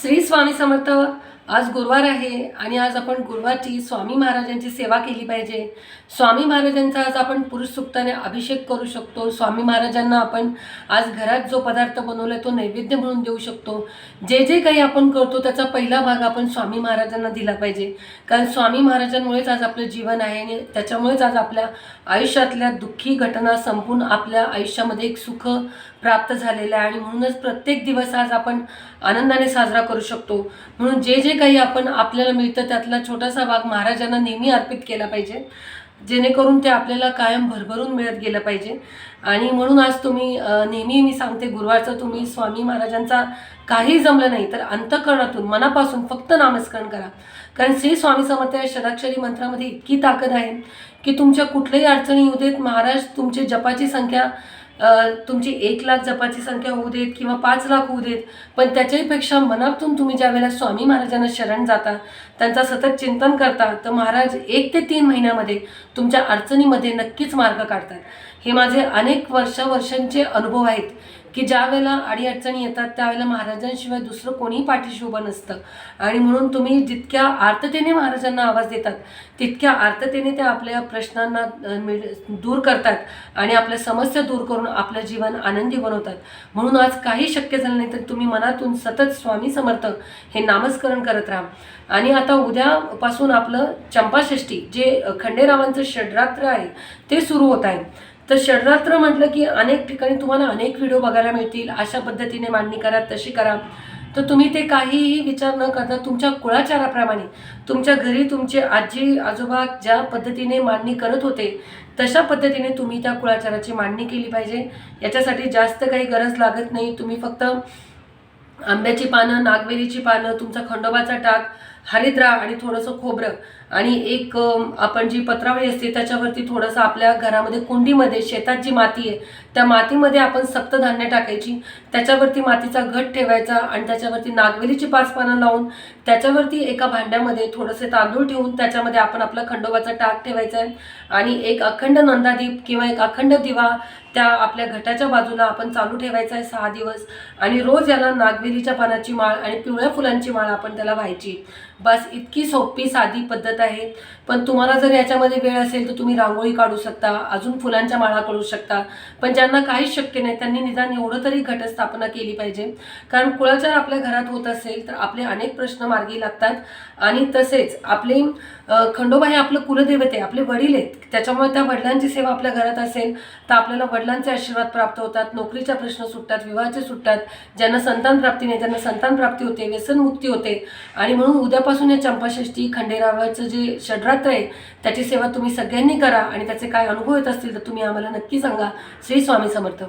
श्री स्वामी समर्थ आज गुरुवार आहे आणि आज आपण गुरुवारची स्वामी महाराजांची सेवा केली पाहिजे. स्वामी महाराजांचा आज आपण पुरुष सुक्ताने अभिषेक करू शकतो. स्वामी महाराजांना आपण आज घरात जो पदार्थ बनवला तो नैवेद्य म्हणून देऊ शकतो. जे जे काही आपण करतो त्याचा पहिला भाग आपण स्वामी महाराजांना दिला पाहिजे. कारण स्वामी महाराजांमुळेच आज आपलं जीवन आहे आणि त्याच्यामुळेच आज आपल्या आयुष्यातल्या दुःखी घटना संपून आपल्या आयुष्यामध्ये एक सुख प्राप्त झालेलं आहे. आणि म्हणूनच प्रत्येक दिवस आज आपण आनंदाने साजरा करू शकतो. म्हणून जे जे काही आपण आपल्याला मिळतं त्यातला छोटासा भाग महाराजांना नेहमी अर्पित केला पाहिजे. जेणेकरून ते आपल्याला कायम भरभरून मिळत गेलं पाहिजे. आणि म्हणून आज तुम्ही नेहमी मी सांगते गुरुवारचं तुम्ही स्वामी महाराजांचा काही जमलं नाही तर अंतकरणातून मनापासून फक्त नामस्मरण करा. कारण श्री स्वामी समर्थ या षडाक्षरी मंत्रामध्ये इतकी ताकद आहे की तुमच्या कुठल्याही अडचणी येऊ देत महाराज तुमची जपाची संख्या तुमची एक लाख जपाची संख्या होऊ देत किंवा पाच लाख होऊ देत पण त्याच्याहीपेक्षा मनातून तुम्ही ज्यावेळेला स्वामी महाराजांना शरण जाता त्यांचा सतत चिंतन करता तर महाराज एक ते तीन महिन्यामध्ये तुमच्या अडचणीमध्ये नक्कीच मार्ग काढतात. हे माझे अनेक वर्ष वर्षांचे अनुभव आहेत. की ज्या वेळेला येतात त्यावेळेला महाराजांशिवाय दुसरं कोणीही पाठीशी उभं नसतं. आणि म्हणून तुम्ही जितक्या आर्ततेने महाराजांना आवाज देतात तितक्या आर्ततेने ते आपल्या प्रश्नांना दूर करतात आणि आपल्या समस्या दूर करून आपलं जीवन आनंदी बनवतात. म्हणून आज काही शक्य झालं नाही तर तुम्ही मनातून सतत स्वामी समर्थ हे नामस्मरण करत राहा. आणि आता उद्यापासून आपलं चंपाषष्ठी जे खंडेरावांचं षडरात्र आहे ते सुरू होत आहे. तर षडरात्र म्हटलं की अनेक ठिकाणी तुम्हाला अनेक व्हिडिओ बघायला मिळतील. अशा पद्धतीने मांडणी करा तशी करा. तर तुम्ही ते काहीही विचार न करता तुमच्या कुळाचाराप्रमाणे तुमच्या घरी तुमचे आजी आजोबा ज्या पद्धतीने मांडणी करत होते तशा पद्धतीने तुम्ही त्या कुळाचाराची मांडणी केली पाहिजे. याच्यासाठी जास्त काही गरज लागत नाही. तुम्ही फक्त आंब्याची पानं नागवेलीची पानं तुमचा खंडोबाचा टाक हरिद्रा आणि थोडंसं खोबरं. आणि एक आपण जी पत्रावळी असते त्याच्यावरती थोडंसं आपल्या घरामध्ये कुंडीमध्ये शेतात जी माती आहे त्या मातीमध्ये आपण सप्तधान्य टाकायची. त्याच्यावरती मातीचा घट ठेवायचा आणि त्याच्यावरती नागवेलीची पाच पानं लावून त्याच्यावरती एका भांड्यामध्ये थोडंसे तांदूळ ठेवून त्याच्यामध्ये आपण आपला खंडोबाचा टाक ठेवायचा आहे आणि एक अखंड नंदादीप किंवा एक अखंड दिवा त्या आपल्या घटाच्या बाजूला आपण चालू ठेवायचा आहे सहा दिवस. आणि रोज याला नागवेलीच्या पानाची माळ आणि पिवळ्या फुलांची माळ आपण त्याला व्हायची. बस इतकी सोपी साधी पद्धत आहे. पण तुम्हाला जर याच्यामध्ये वेळ असेल तर तुम्ही रांगोळी काढू शकता अजून फुलांच्या माळा करू शकता. पण ज्यांना काहीच शक्य नाही त्यांनी निदान एवढं तरी घटस्थापना केली पाहिजे. कारण कुळाचार आपल्या घरात होत असेल तर आपले अनेक प्रश्न मार्गी लागतात. आणि तसेच आपले खंडोबा हे आपलं कुलदैवत आहे आपले वडील आहेत. त्याच्यामुळे त्या वडिलांची सेवा आपल्या घरात असेल तर आपल्याला वडिलांचे आशीर्वाद प्राप्त होतात नोकरीच्या प्रश्न सुटतात विवाहाचे सुटतात. ज्यांना संतान प्राप्ती नाही त्यांना संतान प्राप्ती होते व्यसनमुक्ती होते. आणि म्हणून उद्यापासून या चंपाषष्ठी खंडेरावाचं जे षड्रात्र आहे त्याची सेवा तुम्ही सगळ्यांनी करा आणि त्याचे काय अनुभव येत असतील तर तुम्ही आम्हाला नक्की सांगा. श्री स्वामी समर्थ.